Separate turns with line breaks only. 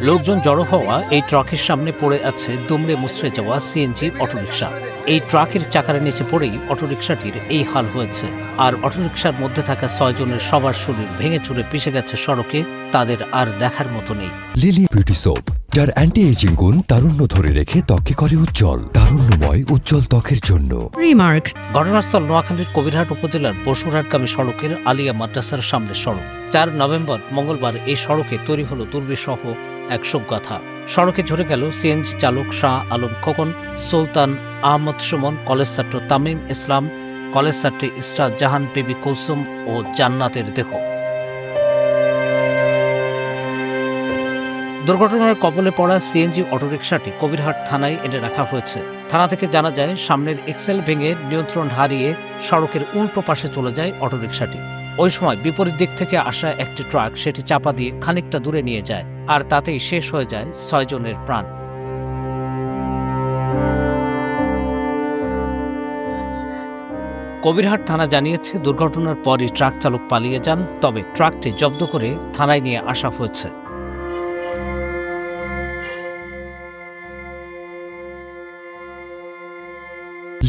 লোকজন জড়ো হওয়া এই ট্রাকের সামনে পড়ে আছে দুমড়ে মুচড়ে যাওয়া সিএনজি অটোরিকশা। এই ট্রাকের চাকার নিচে পড়েই অটোরিকশাটির এই হাল হয়েছে। আর অটোরিকশার মধ্যে থাকা ছয়জনের সবার শরীর ভেঙে চুরে পিষে গেছে সড়কে তাদের আর দেখার মতো নেই।
লিলি বিউটি সোপ যার অ্যান্টি এজিং গুণ তারুণ্য ধরে রেখে ত্বককে করে উজ্জ্বল তারুণ্যময় উজ্জ্বল ত্বকের জন্য।
Remark.
ঘটনাস্থল নোয়াখালীর কবিরহাট উপজেলার বসুরহাটগামী সড়কের আলিয়া মাদ্রাসার সামনের সড়ক। চার নভেম্বর মঙ্গলবার এই সড়কে তৈরি হলো দুর্বিসহ এক শোকগাথা সড়কে ঝরে গেল সিএনজি চালক শাহ আলম খোকন সুলতান আহমদ সুমন কলেজ ছাত্র তামিম ইসলাম কলেজ ছাত্রী ইসরা জাহান বিবি কুলসুম ও জান্নাতের দেহ। দুর্ঘটনার কবলে পড়া সিএনজি অটোরিকশাটি কবিরহাট থানায় এনে রাখা হয়েছে। থানা থেকে জানা যায়, সামনের এক্সেল ভেঙে নিয়ন্ত্রণ হারিয়ে সড়কের উল্টো পাশে চলে যায় অটোরিকশাটি। ওই সময় বিপরীত দিক থেকে আসা একটি ট্রাক সেটি চাপা দিয়ে খানিকটা দূরে নিয়ে যায়, আর তাতেই শেষ হয়ে যায় ছয়জনের প্রাণ। কবিরহাট থানা জানিয়েছে, দুর্ঘটনার পরই ট্রাক চালক পালিয়ে যান, তবে ট্রাকটি জব্দ করে থানায় নিয়ে আসা হয়েছে।